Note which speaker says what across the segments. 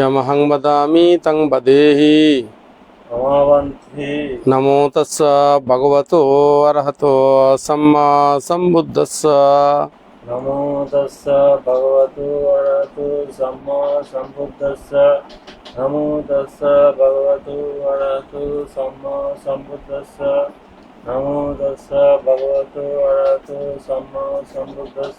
Speaker 1: යමහං වදාමි තං
Speaker 2: බදේහි නමෝ තස්ස භගවතෝ
Speaker 1: අරහතෝ සම්මා සම්බුද්දස්ස නමෝ තස්ස
Speaker 2: භගවතෝ අරහතෝ සම්මා සම්බුද්දස්ස
Speaker 1: නමෝ තස්ස භගවතෝ අරහතෝ සම්මා
Speaker 2: සම්බුද්දස්ස නමෝ තස්ස භගවතෝ
Speaker 1: අරහතෝ සම්මා සම්බුද්දස්ස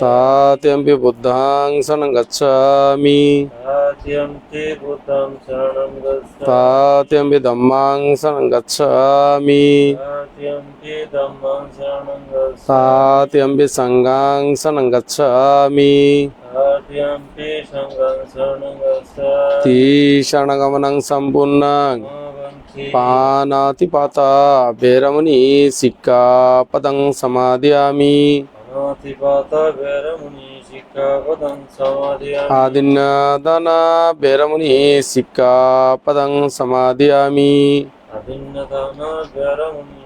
Speaker 1: तात्यम्पि बुद्धां
Speaker 2: शरणं गच्छामि। तात्यम्पि धम्मां
Speaker 1: शरणं गच्छामि। तात्यम्पि शरणं गच्छामि।
Speaker 2: తీక్షణగమనం సంపూర్ణ
Speaker 1: పానాతి
Speaker 2: పాత భేరముని
Speaker 1: సిక్కా పదం సమాధియామి
Speaker 2: ఆదిన్నదన భేరముని
Speaker 1: సిక్కా పదం సమాధియామి
Speaker 2: ఆదిన్నదన భేరముని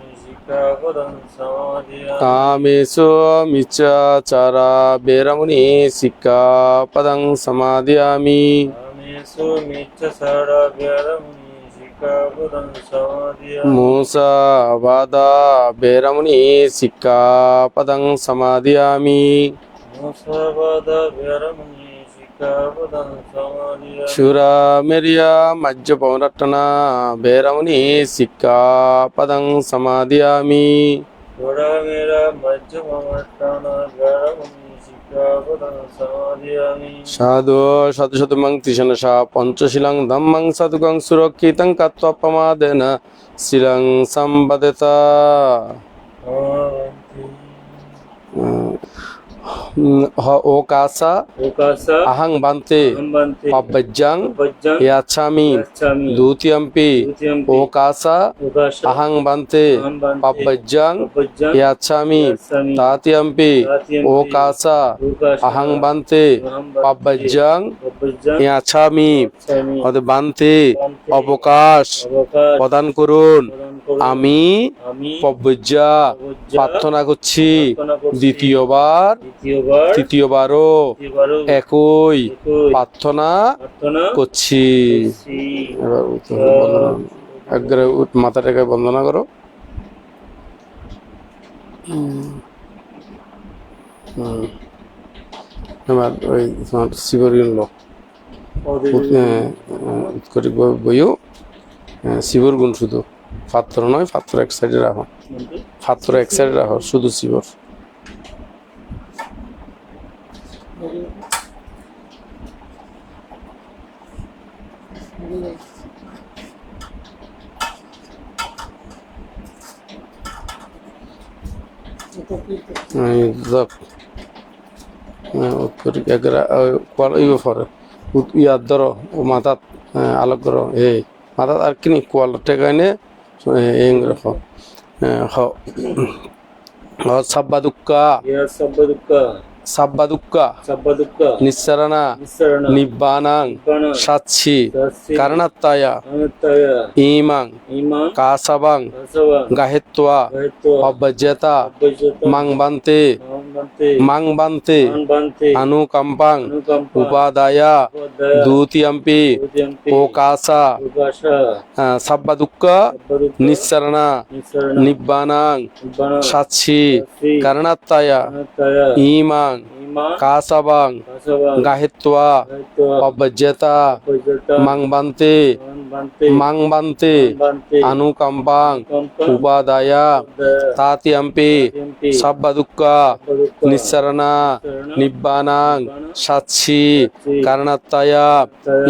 Speaker 1: తామేశో సిక్కా పదం సమాధ్యామి
Speaker 2: సిక్కా పదం సమాధ్యామి మూసా ശൂരാമര്യ മജ്ജ പൗരട്ടണ ഭേരമുനി സിക്കാ പദം
Speaker 1: സമാധിയാമി
Speaker 2: সাধু শত
Speaker 1: শতমং
Speaker 2: ত্রিশনসা
Speaker 1: পঞ্চশীলং
Speaker 2: ধম্মং
Speaker 1: সাধুকং
Speaker 2: সুরক্ষিতং
Speaker 1: কাত্বপমাদেন
Speaker 2: শিলং
Speaker 1: সম্বদেতা।
Speaker 2: ওকাসা আহং
Speaker 1: বান্তে
Speaker 2: পাব্বজ্জাং
Speaker 1: ইয়াচ্ছামি
Speaker 2: দ্বিতীয়ম্পি
Speaker 1: ওকাসা
Speaker 2: আহং
Speaker 1: বান্তে
Speaker 2: পাব্বজ্জাং
Speaker 1: ইয়াচ্ছামি
Speaker 2: তাতীয়ম্পি ওকাসা আহং
Speaker 1: বান্তে
Speaker 2: পাব্বজ্জাং
Speaker 1: ইয়াচ্ছামি
Speaker 2: অদ বান্তে অবকাশ প্রদান করুন আমি পব্বজ্জা প্রার্থনা করছি। দ্বিতীয়বার তৃতীয়বারও একই প্রার্থনা করছি। একবারে মাথাটাকে বন্দনা। করো হুম। হুম। এবার ওই তোমার শিবরিন লোক বইও শিবর গুণ শুধু। পাত্র নয়, পাত্র এক সাইডে রাখো। পাত্র এক সাইডে রাখো, শুধু শিবর ইয়ে ইয়াত মাথাত আলোক করো এই। মাথাত আর কিনি কোয়াল টেকাইনে এই রাখো হ হ সাব্বা দুক্কা
Speaker 1: ইয়া সব্ব দুঃখ
Speaker 2: সাব্বা দুক্কা
Speaker 1: সব্ব দুঃখ
Speaker 2: নিঃসারণ নিব্বানাং সাচ্ছি কারণাত্তায় ইমাং কাসাবাং গাহেত্বা
Speaker 1: গায়ত্ব
Speaker 2: অব্যজেতা
Speaker 1: মাংবান্তে
Speaker 2: আনুকম্পাং উপাদায়া
Speaker 1: দ্যুতিয়াম্পি ওকাশ
Speaker 2: সব্বাদুঃখ
Speaker 1: নিঃসরণ
Speaker 2: নিব্বানাং
Speaker 1: সাক্ষী
Speaker 2: কর্ণাত্তায়া
Speaker 1: ইমাং কাশবাং
Speaker 2: গাহিত্বা
Speaker 1: অবজ্যতা
Speaker 2: মাংবান্তে
Speaker 1: অব্যজত
Speaker 2: মাং বান্তে
Speaker 1: মানবন্তে বান্তে
Speaker 2: মাং বান্তে
Speaker 1: বান্তে
Speaker 2: আনুকাম্পাং
Speaker 1: কম্পা
Speaker 2: উপাদায়া তাতিয়াম্পি
Speaker 1: এমপি
Speaker 2: সাব্বা দুক্কা নিঃসারণা নিব্বানাং সাচ্ছি কারণাত্তায়া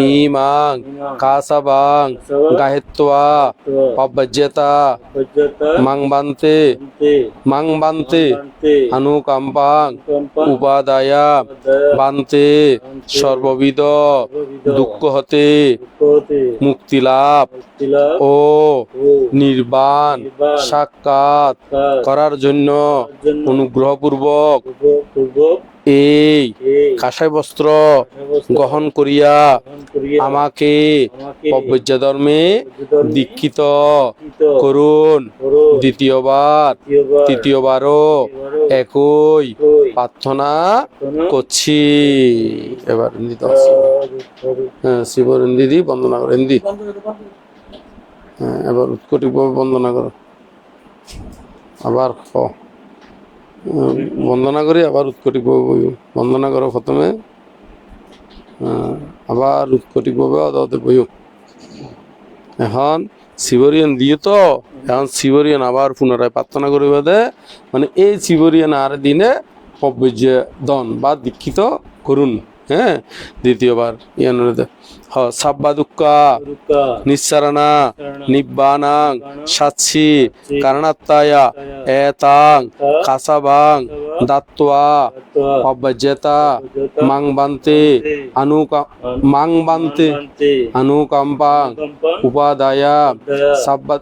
Speaker 2: ইমাং কাসাবাং গাহেত্বা পব্বজ্যতা
Speaker 1: পর্যতা
Speaker 2: মাং বান্তে
Speaker 1: বান্তে
Speaker 2: মাং বান্তে
Speaker 1: বান্তে
Speaker 2: আনুকাম্পাং উপাদায়া বান্তে সর্ববিধ দুঃখ হতে
Speaker 1: দুঃখতে
Speaker 2: মুক্তি লাভ ও নির্বাণ সাক্ষাৎ করার জন্য অনুগ্রহপূর্বক।
Speaker 1: পূর্বক পূর্বক
Speaker 2: এই কাঁসাই বস্ত্র গ্রহণ করিয়া আমাকে পব্বজ্য ধর্মে দীক্ষিত করুন।
Speaker 1: করো
Speaker 2: দ্বিতীয়বার তৃতীয়বারও একই
Speaker 1: কই
Speaker 2: প্রার্থনা করছি। এবার হিন্দি তো হ্যাঁ হিন্দি বন্দনা করো। হিন্দি হ্যাঁ এবার উৎকটিকভাবে বন্দনা করো। আবার বন্দনা করি, আবার উৎকটি বইও বন্দনা করো প্রথমে আবার উৎকটিকভাবে অদাতে বইও এখন শিবরিয়ান দিয়ে তো, এখন শিবরিয়ান আবার পুনরায় প্রার্থনা করিবে দে। মানে এই শিবরিয়ান আর দিনে পব্বজ্য দন বা দীক্ষিত করুন। হ্যাঁ? দ্বিতীয়বার ইয়ান হ সাব্বা নিঃসারণা নিব্বানাং সাচ্ছি কারণাত্তায়া এতাং কাসাবাং
Speaker 1: তত্ত্বা
Speaker 2: পব্বজ্যতা মাং বান্তে অনুকা মাং বান্তে
Speaker 1: কম্পন
Speaker 2: উপাদায়া
Speaker 1: দয়া
Speaker 2: সাব্বা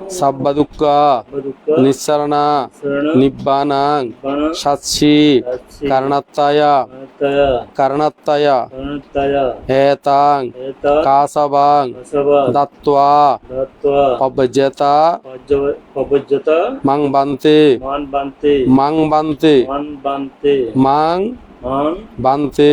Speaker 2: দ্বিতীয়ম্পি
Speaker 1: জম্পি
Speaker 2: সাব্বা দুঃখা
Speaker 1: দুর্গা
Speaker 2: নিঃসারণা নিব্বানাং সাচ্ছি কারণাত্তায়া
Speaker 1: তয়া
Speaker 2: কারণাত্তায়া এতাং কাসাবাং দাত্ত্বা
Speaker 1: পবজ্জতা
Speaker 2: মাং বান্তে
Speaker 1: বান্তে
Speaker 2: মাং বান্তে
Speaker 1: বান্তে
Speaker 2: মাং বান্তে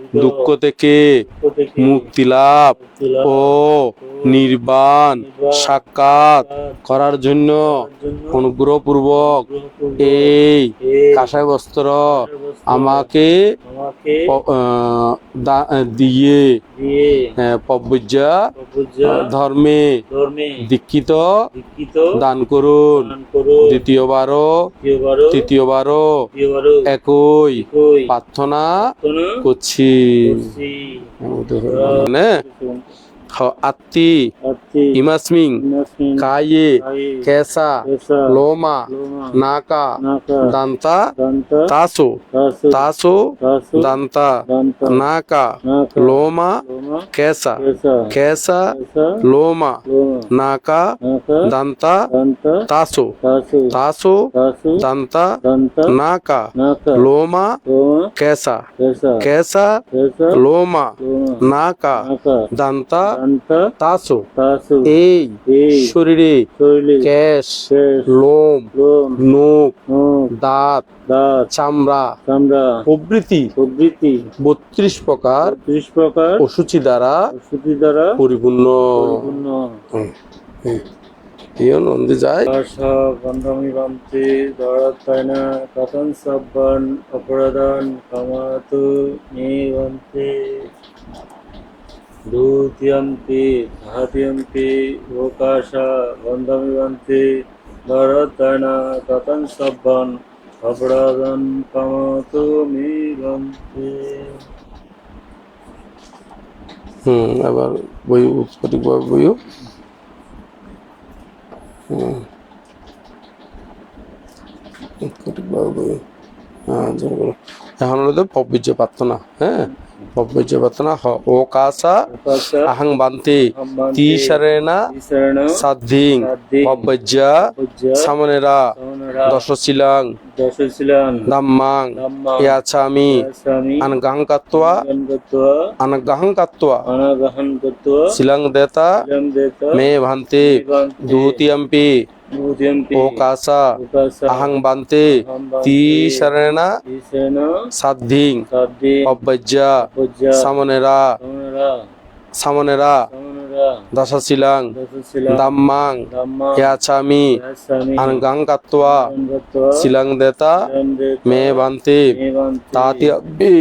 Speaker 2: দুঃখ থেকে মুক্তি লাভ ও নির্বাণ সাক্ষাৎ করার জন্য অনুগ্রহপূর্বক এই কাঁসাই বস্ত্র আমাকে দিয়ে
Speaker 1: দিয়ে
Speaker 2: পব্বজ্য ধর্মে দীক্ষিত দান করুন। দ্বিতীয়বারও তৃতীয়বারও একই প্রার্থনা করছি।
Speaker 1: করছি
Speaker 2: মানে হ- আত্মি
Speaker 1: আত্মি
Speaker 2: ইমাসমিং
Speaker 1: ইমাসমিন
Speaker 2: কায়ে
Speaker 1: কায়ে
Speaker 2: কেসা
Speaker 1: কেসা
Speaker 2: লোমা
Speaker 1: লোমা
Speaker 2: নাকা
Speaker 1: নাকা
Speaker 2: দান্তা
Speaker 1: দন্ত
Speaker 2: তাসো
Speaker 1: তাসু
Speaker 2: তাসো
Speaker 1: তাসু
Speaker 2: দান্তা
Speaker 1: দন্ত
Speaker 2: নাকা
Speaker 1: নাকা
Speaker 2: লোমা
Speaker 1: লোমা
Speaker 2: কেসা নাকা
Speaker 1: নাকা
Speaker 2: তাসো নাকা
Speaker 1: নাকা
Speaker 2: নাকা
Speaker 1: নাকা
Speaker 2: এই শরীরে কেশ লোম
Speaker 1: মুখ
Speaker 2: দাঁত চামড়া
Speaker 1: চামড়া
Speaker 2: প্রভৃতি
Speaker 1: প্রভৃতি
Speaker 2: বত্রিশ প্রকার
Speaker 1: ত্রিশ প্রকার
Speaker 2: অসুচি দ্বারা
Speaker 1: ওষুধি দ্বারা
Speaker 2: পরিপূর্ণ।
Speaker 1: পরিপূর্ণ।
Speaker 2: ইয় যায়।
Speaker 1: বান্তি কথন সব্বন অপরাধন কামাতু নিবন্তি। দ্বিতীয়ন্তি ধাতিয়ন্তি লোকাশা বন্ধমি বান্তি দড়াতায়না কথন সব্বন অপরাধন কামাতু নিবন্তি
Speaker 2: হুম এবার বই সঠিকভাবে বইও। বইও। হ্যাঁ। এখন হলো তো পব্বিজ্য প্রার্থনা হ্যাঁ? পব্বিজ্য প্রার্থনা হ ও কাসা
Speaker 1: উপাস
Speaker 2: বান্তি তি শরেনা
Speaker 1: শরণ
Speaker 2: সাদ্ধিং
Speaker 1: পূজ্য
Speaker 2: সামনেরা দশশিলাং
Speaker 1: দশশিলান
Speaker 2: ইয়াছামি আনগাহং
Speaker 1: গণগত্বা
Speaker 2: আনগাহং
Speaker 1: অনাগহন
Speaker 2: শিলং দেতা মে ভান্তি দূতিয়ম্পি
Speaker 1: দুদিয়ম্পি
Speaker 2: ও কাসা
Speaker 1: উপাস
Speaker 2: আহাং বান্তি তি
Speaker 1: ঈশন
Speaker 2: সাদ্ধিং
Speaker 1: পূজ্য
Speaker 2: সামনেরা
Speaker 1: সমনরা
Speaker 2: ধাম্মাং
Speaker 1: ধাম্মা
Speaker 2: ইয়াছামি কাত্বা
Speaker 1: গণগত্বা
Speaker 2: শিলং দেতা মে ভান্তি
Speaker 1: মেবান্তি
Speaker 2: তাতিয়াবি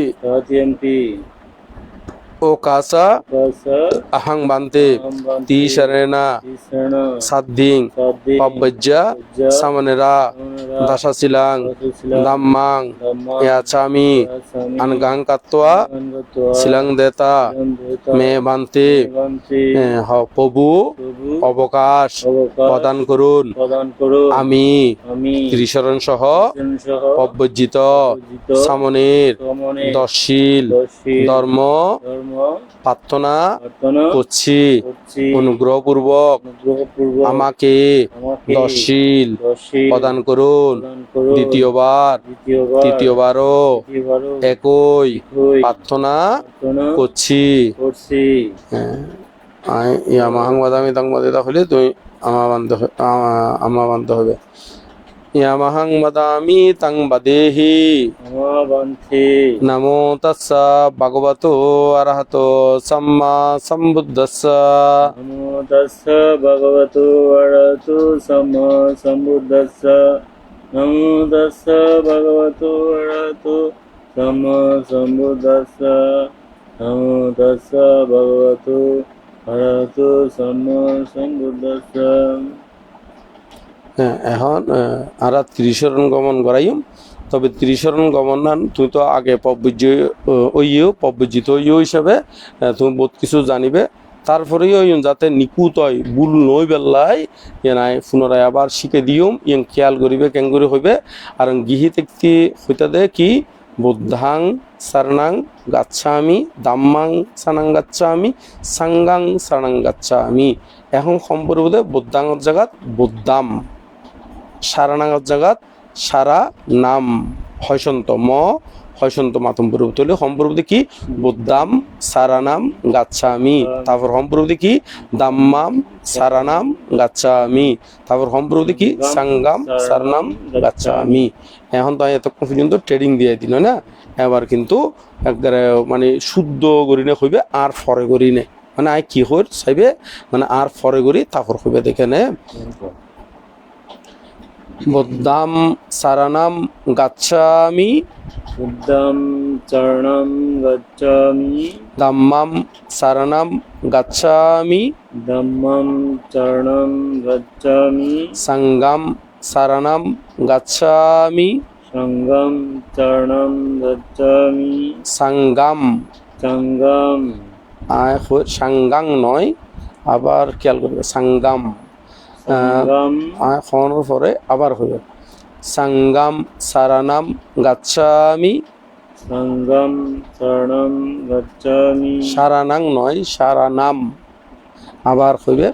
Speaker 1: তাতিয়াম্পি
Speaker 2: ও কাসা
Speaker 1: উপাস
Speaker 2: আহাং তি শরেনা
Speaker 1: ঈশন
Speaker 2: সাদ্ধিং
Speaker 1: পূজ্য
Speaker 2: সামনেরা দশশিলাং ধাম্মাং
Speaker 1: ধাম্মা
Speaker 2: ইয়াছামি কাত্বা
Speaker 1: গণগত্বা
Speaker 2: দেতা মে হ প্রভু অবকাশ প্রদান করুন আমি ত্রিশরণ সহ
Speaker 1: পূজিত
Speaker 2: সামনের
Speaker 1: সমনে
Speaker 2: দশশীল ধর্ম প্রার্থনা করছি। অনুগ্রহপূর্বক আমাকে দশশীল প্রদান করুন। দ্বিতীয়বার তৃতীয়বারও একই প্রার্থনা করছি। হ্যাঁ ইয়া মাহাংবাদামি হলে তুই আমা বান্ধ আমা বান্ধ হবে। යමහං වදාමි තං
Speaker 1: බදේහි
Speaker 2: නමෝබන්ති නමෝ තස්ස භගවතු අරහතෝ සම්මා
Speaker 1: සම්බුද්දස්ස නමෝ තස්ස භගවතු අරහතු සම්මා සම්බුද්දස්ස නමෝ තස්ස භගවතු අරහතු සම්මා සම්බුද්දස්ස නමෝ තස්ස භගවතු අරහතු සම්මා
Speaker 2: සම්බුද්දස්ස এখন আর ত্রিশরণ গমন করাইম। তবে ত্রিশরণ গমন নান তুই তো আগে পব্বজ্য ওইও পব্বজিত ওইও হিসাবে তুমি বহুত কিছু জানিবে। তারপরে ওই যাতে নিকুত হয়, ভুল নই বেল্লাই ইয়ে নাই, পুনরায় আবার শিখে দিওম ইয়ং খেয়াল করিবে কেন করে হইবে। আর গৃহীত একটি হইতে দে কি? বুদ্ধাং সারণাং গাচ্ছামি, দাম্মাং সানাং গাচ্ছামি, সাঙ্গাং সারণাং গাচ্ছামি। এখন সম্পর্কে বুদ্ধাঙর জায়গাত বুদ্ধাম। সারানাঙর জায়গাত সারা নাম হয়সন্ত ম হয়সন্ত মাতম পূর্ব তুলে সম্পূর্বতে কি? বুদ্ধাম সারানাম গাচ্ছামি। তারপর সম্পূর্বতে কি? দাম্মাম সারানাম গাচ্ছামি। তারপর সম্পূর্বতে কি? সাঙ্গাম সারনাম গাচ্ছামি। এখন তো এতক্ষণ পর্যন্ত ট্রেডিং দিয়ে দিল না? এবার কিন্তু একবারে মানে শুদ্ধ করিনে হইবে আর ফরে করিনে মানে আই কি হইর চাইবে মানে আর ফরে করি তারপর হইবে দেখে নে। বুদ্ধাম সারানাম গাচ্ছামি।
Speaker 1: বুদ্ধং চরণং গচ্ছামি।
Speaker 2: দাম্মাম সারানাম গাচ্ছামি।
Speaker 1: ধম্মং চরণং গচ্ছামি।
Speaker 2: সাঙ্গাম সারানাম গাচ্ছামি।
Speaker 1: সঙ্গম চরণং গচ্ছামি।
Speaker 2: সাঙ্গাম।
Speaker 1: সঙ্গম।
Speaker 2: সাঙ্গাং নয়। আবার খেয়াল করবে সাঙ্গাম। হওয়ানোর পরে আবার হইবে সাঙ্গাম সারানাম গাচ্ছামি।
Speaker 1: সঙ্গম চরণং গচ্ছামি।
Speaker 2: সারানাং নয় সারানাম। আবার হইবে।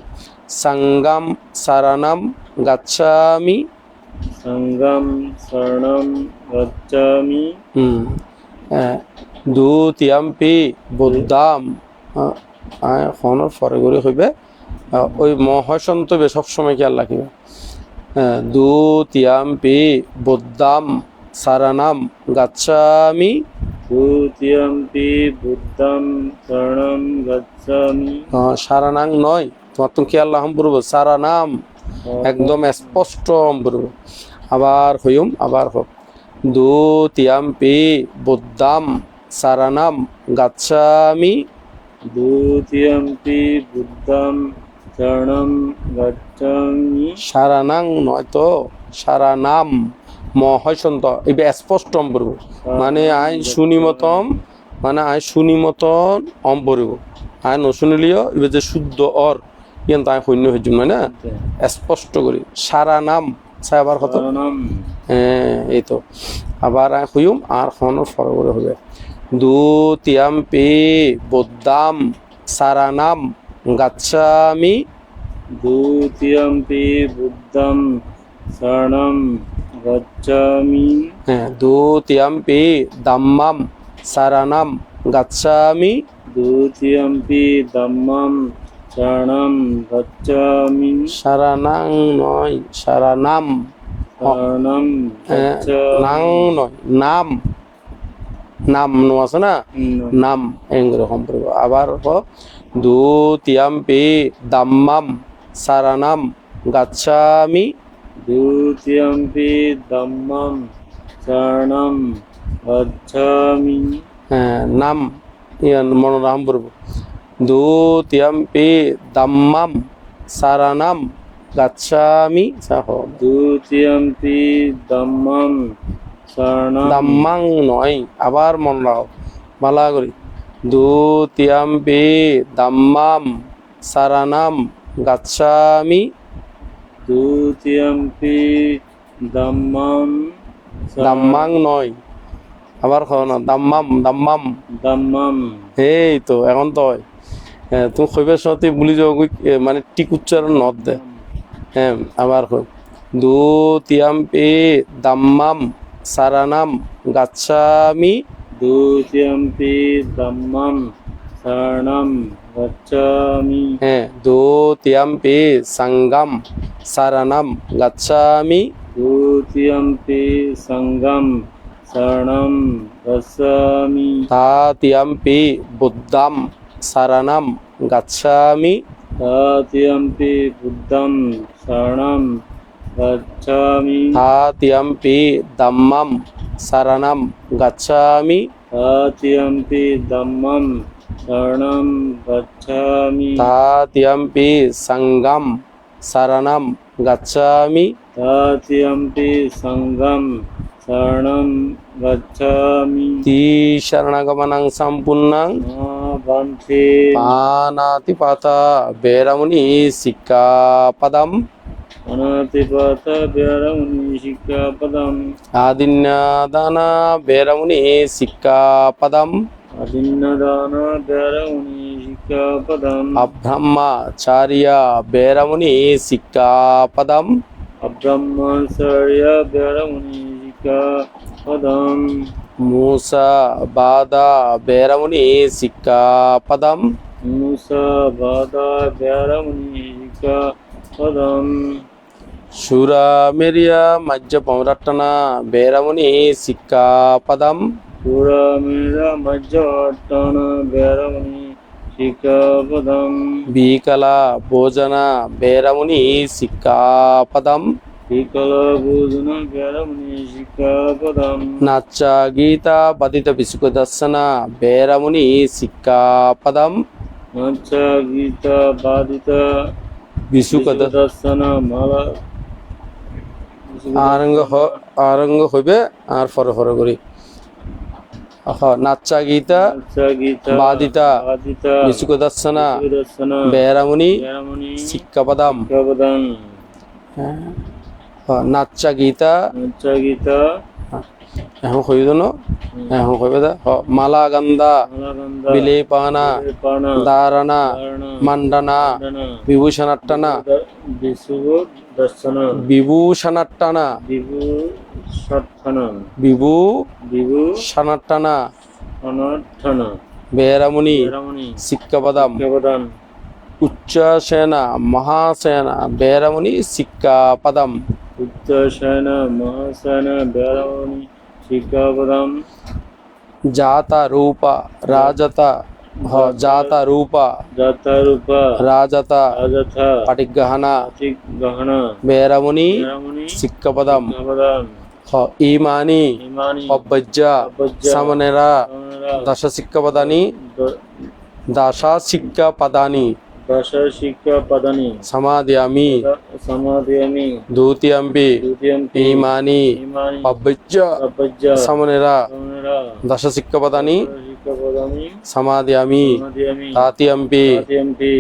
Speaker 2: সাঙ্গাম সারানাম গাচ্ছামি।
Speaker 1: সঙ্গম শরণং গচ্ছামি।
Speaker 2: হুম। দুতিয়াম্পি বুদ্ধাম। এখন পরে করে হইবে। ওই মহাসন্তবে সবসময় খেয়াল রাখিবে। দুতিয়াম্পি বুদ্ধাম সারানাম গাচ্ছামি।
Speaker 1: দ্বিতীয়ম্পি বুদ্ধং শরণং গচ্ছামি।
Speaker 2: আহ, সারানাং নয় তোমার তো খেয়াল রাখম পূর্ব সারানাম একদম স্পষ্ট পূর্ব আবার হইম আবার হোক দুতিয়াম্পি বুদ্ধাম সারানাম গাচ্ছামি।
Speaker 1: দ্বিতীয়ম্পি বুদ্ধং শরণং গচ্ছামি
Speaker 2: সারানাং নয় তো সারানাম মহাসন্ত। এবার স্পষ্ট অম্পরিব মানে আই শুনি মতম মানে আই শুনি মতন অম্পরিব আই নশুনিলিও এবার যে শুদ্ধ অর ইয়ান আই শূন্য হয়ে মানে স্পষ্ট করি। সারা নাম আবার কত
Speaker 1: শরণম
Speaker 2: হ্যাঁ এই তো। আবার আয় হুয়ুম আর খন ফর করে হবে দুতিয়াম্পি বুদ্ধাম সারানাম। গাচ্ছামি।
Speaker 1: দ্বিতীয়ম্পি বুদ্ধম শরণম গচ্ছামি।
Speaker 2: হ্যাঁ দুতিয়াম্পি দাম্মাম সারানাম গাচ্ছামি।
Speaker 1: দ্বিতীয়ম্পি ধম্মম শরণম গচ্ছামি।
Speaker 2: সারানাং নয় সারানাম
Speaker 1: শরণম
Speaker 2: হ্যাঁ, নাং নয় নাম। নাম নো আছে না? নাম। এরকম আবার হ দুতিয়াম্পি দাম্মাম সারানাম গাচ্ছামি।
Speaker 1: দ্বিতীয়ম্পি ধম্মম শরণম গচ্ছামি।
Speaker 2: হ্যাঁ, নাম ইয়ান মনোরাম পড়ব। দুতিয়াম্পি দাম্মাম সারানাম গাচ্ছামি সাহ।
Speaker 1: দ্বিতীয়ম্পি ধম্মম শরণম
Speaker 2: দাম্মাং নয় আবার মন মালা করি। দুতিয়াম্পি দাম্মাম সারানাম গাচ্ছামি।
Speaker 1: দ্বিতীয়ম্পি দাম্মাম
Speaker 2: দাম্মাং নয়। আবার খাও না দাম্মাম দাম্মাম।
Speaker 1: ধম্মম
Speaker 2: এই তো এখন তো তুমি কইবার সাথে বলি যাও মানে টিক উচ্চারণ নদ দে। হ্যাঁ আবার কই দুতিয়াম্পি দাম্মাম সারানাম গাচ্ছামি।
Speaker 1: দ্বিতীয়ম্পি ধম্মম শরণম গচ্ছামি
Speaker 2: হ্যাঁ দুতিয়াম্পি সঙ্গম সারানাম গাচ্ছামি
Speaker 1: দ্বিতীয়ম্পি সঙ্গম শরণম গচ্ছামি
Speaker 2: তাতিয়াম্পি বুদ্ধম সারানাম গাচ্ছামি
Speaker 1: তৃতীয়ম্পি বুদ্ধম শরণম গচ্ছামি
Speaker 2: তাতিয়াম্পি দাম্মাম সারানাম গাচ্ছামি
Speaker 1: তৃতীয়ম্পি ধম্মম শরণম গচ্ছামি
Speaker 2: তাতিয়াম্পি সঙ্গম সারানাম গাচ্ছামি
Speaker 1: তৃতীয়ম্পি সঙ্গম শরণম গচ্ছামি
Speaker 2: তি শরণগমনং সম্পূর্ণং
Speaker 1: মা বন্ধে
Speaker 2: পানাতি পাতা
Speaker 1: అనాతిపాత భైరవుని సిక్కాపదం
Speaker 2: ఆదిన్యాదాన భైరవుని సిక్కాపదం
Speaker 1: అదిన్నదాన భైరవుని సిక్కాపదం
Speaker 2: అబ్రహ్మచార్య భైరవుని సిక్కాపదం
Speaker 1: అబ్రహ్మచార్య భైరవుని సిక్కాపదం
Speaker 2: మూస బాధ భైరవుని సిక్కాపదం
Speaker 1: మూస బాధ
Speaker 2: భైరవుని సిక్కాపదం ಶೂರಾಮಿರ್ಯ ಮಜ್ಜ ಪಂರಟ್ಟನ ಬೇರಮುನಿ ಸಿಕ್ಕಾಪದಂ
Speaker 1: ಶೂರಾಮಿರ್ಯ ಮಜ್ಜ ಪಟ್ಟಣ ಬೇರಮುನಿ
Speaker 2: ಸಿಕ್ಕಾಪದಂ ಬೀಕಲ ಭೋಜನ ಬೇರಮುನಿ ಸಿಕ್ಕಾಪದಂ
Speaker 1: బీకల భోజన బేరముని సిక్కాపదం
Speaker 2: నచ్చ గీత బదిత పిసుకు దర్శన బేరముని సిక్కాపదం
Speaker 1: నచ్చ గీత బాధిత
Speaker 2: విసుక
Speaker 1: దర్శన మల
Speaker 2: আরঙ্গ আরঙ্গ হইবে আর ফর ফর করি।
Speaker 1: নাচা গীতা
Speaker 2: বাদিতা বিশুকদাসনা
Speaker 1: বেহরামণি
Speaker 2: শিক্ষাপদাম।
Speaker 1: হ্যাঁ।
Speaker 2: নাচ্চা গীতা।
Speaker 1: গীতা।
Speaker 2: এখন কই দন এখন কইবে মালা বিলে
Speaker 1: পানা বিভু সানার
Speaker 2: টানা
Speaker 1: বিভু বিভু বিভু
Speaker 2: সানার
Speaker 1: টানা
Speaker 2: বেহরামণি।
Speaker 1: সিক্কাবাদাম
Speaker 2: উচ্চাসেনা।
Speaker 1: মহাসেনা।
Speaker 2: বেহরামণি। সিক্কাপাদাম উচ্চাসেনা। মহাসেনা।
Speaker 1: বেহরামণি। সিক্কাপাদাম জাতা রূপা রাজতা।
Speaker 2: జాత రూప జాత రూప రాజత
Speaker 1: రాజత
Speaker 2: పటిగ్రహణ పటిగ్రహణ
Speaker 1: మేరముని
Speaker 2: సిక్కపదం ఈమాని
Speaker 1: అబ్బజ్జ
Speaker 2: సమనెర దశ సిక్కపదని దశ సిక్క
Speaker 1: పదాని దశ సిక్క పదాని
Speaker 2: సమాధ్యామి
Speaker 1: సమాధ్యామి
Speaker 2: దూతియంపి ఈమాని
Speaker 1: అబ్బజ్జ
Speaker 2: సమనెర దశ సిక్క
Speaker 1: పదాని
Speaker 2: సమాధ్యామి
Speaker 1: সমাধিয়ামি
Speaker 2: తాతియంపి
Speaker 1: দ্বিতীয়মপি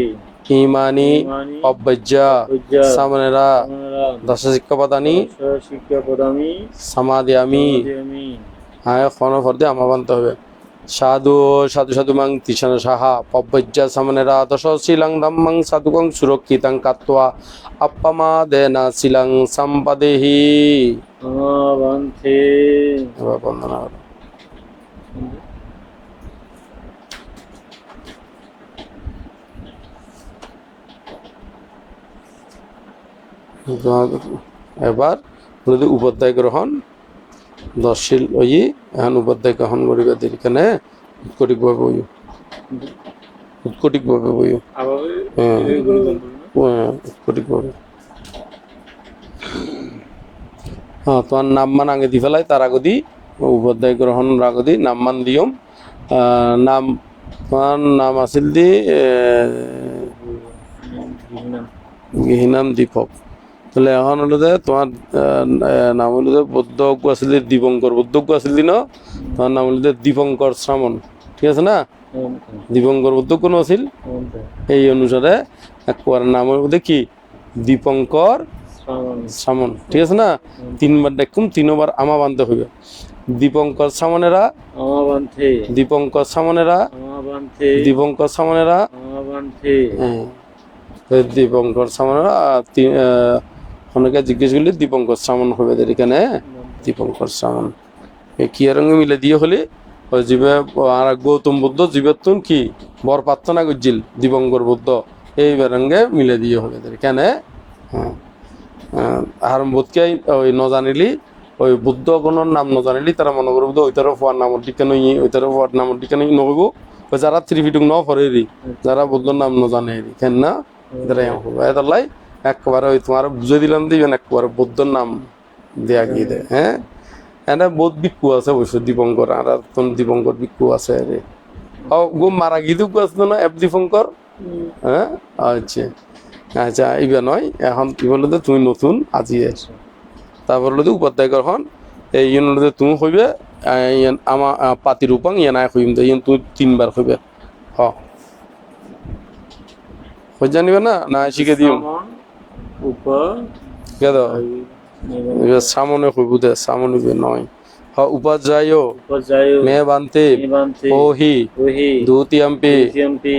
Speaker 2: ইমানি
Speaker 1: ইমানি
Speaker 2: অব্বজ্জা
Speaker 1: পূজ্যা
Speaker 2: সামনেরা
Speaker 1: সামনেরা
Speaker 2: দশ শিক্ষাপদানি
Speaker 1: শিক্ষা পদামি
Speaker 2: সমাধিয়ামি
Speaker 1: আমি
Speaker 2: হ্যাঁ খন ফর্দে আমাবান্ত হবে সাধু সাধু সাধু মাং তিসান সাহা পব্বজ্জা সামনেরা দশ শিলাং ধাম্মাং সাধুকং সুরক্ষিতাং কাত্বা আপ্পামা দেনা শিলাং সম্পাদেহি
Speaker 1: আমাবান্তে
Speaker 2: এবার বন্দনা এবার যদি উপাধ্যায় গ্রহণ। দশশীল ওই এখন উপাধ্যায় গ্রহণ করিবে এখানে উৎকটিকভাবে বই উৎকটিকভাবে বই
Speaker 1: আবার
Speaker 2: হ্যাঁ? উৎকটিকভাবে হ্যাঁ তোমার নাম মান আগে দি ফেলাই তার আগদি উপাধ্যায় গ্রহণ আগদি নাম মান দিয়ম নাম তোমার নাম আছিল দি
Speaker 1: বিঘ্নাম।
Speaker 2: দীপক। তাহলে এখন হলো যে তোমার নাম হলো যে বৌদ্ধ আছিল দীপঙ্কর বৌদ্ধ আছিল দি ন? তোমার নাম হলো যে দীপঙ্কর শ্রামণ ঠিক আছে না? দীপঙ্কর বৌদ্ধ কোন আছিল? এই অনুসারে একবার নামের মধ্যে কি? দীপঙ্কর শ্রামণ ঠিক আছে না? তিনবার দেখুম তিনবার আমা বানতে হইবে দীপঙ্কর শ্রামণেরা
Speaker 1: আমাবান্তে
Speaker 2: দীপঙ্কর
Speaker 1: আমাবান্তে
Speaker 2: দীপঙ্কর তো দীপঙ্কর আহ, অনেকে জিজ্ঞেস করলে দীপঙ্কর শ্রামণ হবে এখানে দীপঙ্কর শ্রামণ এই কি রঙে মিলে দিয়ে হলে? জীবে, আর গৌতম বুদ্ধ, জীবের তুন কি? বর প্রার্থনা করছিল দীপঙ্কর বুদ্ধ। এই রঙে মিলে দিয়ে হবে এখানে হ্যাঁ। আর বোধকে ওই ন জানিলি, ওই বুদ্ধ গণর নাম ন জানিলি, তারা মনে করব ওই তার হওয়ার নাম টিকা নই ওই তার হওয়ার নাম টিকা নই নকইব ওই যারা ত্রিপিটুক ন ফরেরি, যারা বুদ্ধর নাম ন জানে রি কেন না? এদের এদালাই একবারে ওই তোমার বুঝে দিলাম দিবেন একবারে বুদ্ধর নাম দেয়া গিয়ে দেয় হ্যাঁ? এনে বহুত বিক্ষু আছে অবশ্য, দীপঙ্কর, আর আর তোর দীপঙ্কর বিক্ষু আছে রে। ও গো মারা গিয়ে দুঃখ আছে না, এফ দীপঙ্কর? হ্যাঁ? আচ্ছা। আচ্ছা এইবার নয়, এখন কি বলল যে তুমি নতুন, আজি তারপর হলো যে উপাধ্যায় গ্রহণ এই ইয়ে হলো যে তুমি হইবে আমার পাতি রূপাং নাই হইম দে ইয়ে তুই তিনবার হইবে। হ। হয়ে জানিবে না? না, শিখে দিও। কে সামনে হইব দে সামনে হইবে নয়। হ উপাধ্যায় মে বান্তে ওহি।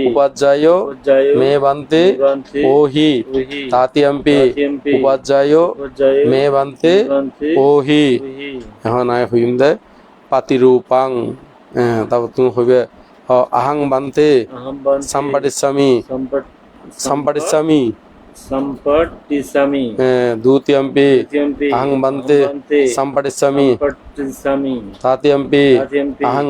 Speaker 2: উপাধ্যায় মে বান্তে
Speaker 1: নিবান্তে
Speaker 2: ওহি।
Speaker 1: ওহি।
Speaker 2: তাতিয়াম্পি।
Speaker 1: তাতিয়াম্পি।
Speaker 2: উপাধ্যায় মে বান্তে
Speaker 1: নিবান্তে
Speaker 2: ওহি।
Speaker 1: ওহি।
Speaker 2: এখন আয় হইম দে। পাতিরূপাং। তারপর তুমি হইবে। আহাং বান্তে সাম্পাটিস্বামী।
Speaker 1: সম্পট
Speaker 2: সাম্পাটিস্বামী।
Speaker 1: সম্পটিসামি
Speaker 2: দ্বিতীয়ম্পি
Speaker 1: দ্বিতীয়ম্পি
Speaker 2: আহং বান্তে
Speaker 1: বান্তে
Speaker 2: সাম্পাটিস্বামী
Speaker 1: সম্পটিসামি
Speaker 2: তাতিয়াম্পি
Speaker 1: তাতিয়াম্পি
Speaker 2: আহাং